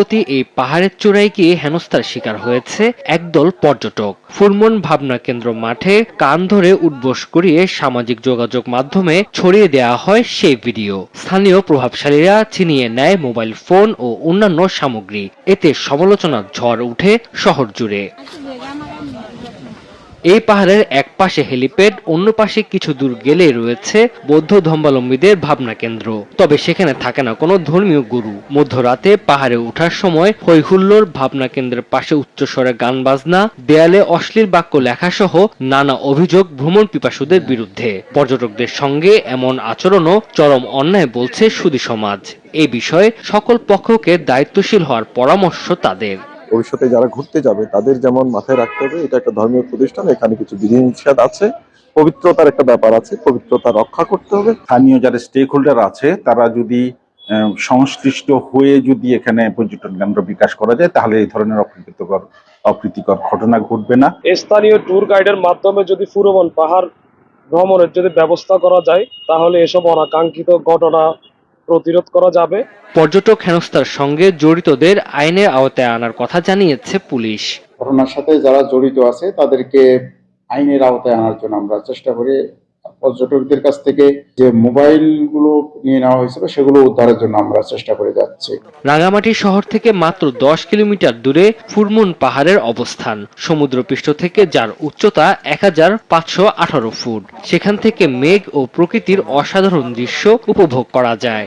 সম্প্রতি এই পাহাড়ের চূড়ায় গিয়ে হেনস্থার শিকার হয়েছে একদল পর্যটক। ফুরমন ভাবনা কেন্দ্র মাঠে কান ধরে উদ্বোস করিয়ে সামাজিক যোগাযোগ মাধ্যমে ছড়িয়ে দেয়া হয় সেই ভিডিও। স্থানীয় প্রভাবশালীরা ছিনিয়ে নেয় মোবাইল ফোন ও অন্যান্য সামগ্রী। এতে সমালোচনার ঝড় উঠে শহর জুড়ে। এই পাহাড়ের এক পাশে হেলিপ্যাড, অন্য পাশে কিছু দূর গেলে রয়েছে বৌদ্ধ ধর্মাবলম্বীদের ভাবনা কেন্দ্র। তবে সেখানে থাকে না কোনো ধর্মীয় গুরু। মধ্যরাতে পাহাড়ে ওঠার সময় হৈহুল্লোর ভাবনা কেন্দ্রের পাশে উচ্চস্বরে গান বাজনা, দেয়ালে অশ্লীল বাক্য লেখা সহ নানা অভিযোগ ভ্রমণ পিপাসুদের বিরুদ্ধে। পর্যটকদের সঙ্গে এমন আচরণও চরম অন্যায় বলছে সুধী সমাজ। এ বিষয়ে সকল পক্ষকে দায়িত্বশীল হওয়ার পরামর্শ তাদের। ভবিষ্যতে যারা ঘুরতে যাবে তাদের যেমন মাথায় রাখতে হবে এটা একটা ধর্মীয় প্রতিষ্ঠান এখানে কিছু বিধিনিষেধ আছে পবিত্রতার একটা ব্যাপার আছে পবিত্রতা রক্ষা করতে হবে। স্থানীয় যারা স্টেক হোল্ডার আছে তারা যদি সংশ্লিষ্ট হয়ে যদি এখানে পর্যটন কেন্দ্র বিকাশ করা যায় তাহলে এই ধরনের অপ্রীতিকর অপ্রীতিকর ঘটনা ঘটবে না। স্থানীয় ট্যুর গাইডের মাধ্যমে যদি ফুরবন পাহাড় ভ্রমণের যদি ব্যবস্থা করা যায় তাহলে এসব অনাকাঙ্ক্ষিত ঘটনা প্রতিরোধ করা যাবে। পর্যটক হেনস্থার সঙ্গে জড়িতদের আইনের আওতায় আনার কথা জানিয়েছে পুলিশ। ঘটনার সাথে যারা জড়িত আছে তাদেরকে আইনের আওতায় আনার জন্য আমরা চেষ্টা করি পর্যটকদের কাছ থেকে যে মোবাইলগুলো নিয়ে নেওয়া হয়েছিল, সেগুলো উদ্ধারের জন্য আমরা চেষ্টা করে যাচ্ছি। রাঙামাটি শহর থেকে মাত্র দশ কিলোমিটার দূরে ফুরমুন পাহাড়ের অবস্থান। সমুদ্রপৃষ্ঠ থেকে যার উচ্চতা এক হাজার পাঁচশো আঠারো ফুট। সেখান থেকে মেঘ ও প্রকৃতির অসাধারণ দৃশ্য উপভোগ করা যায়।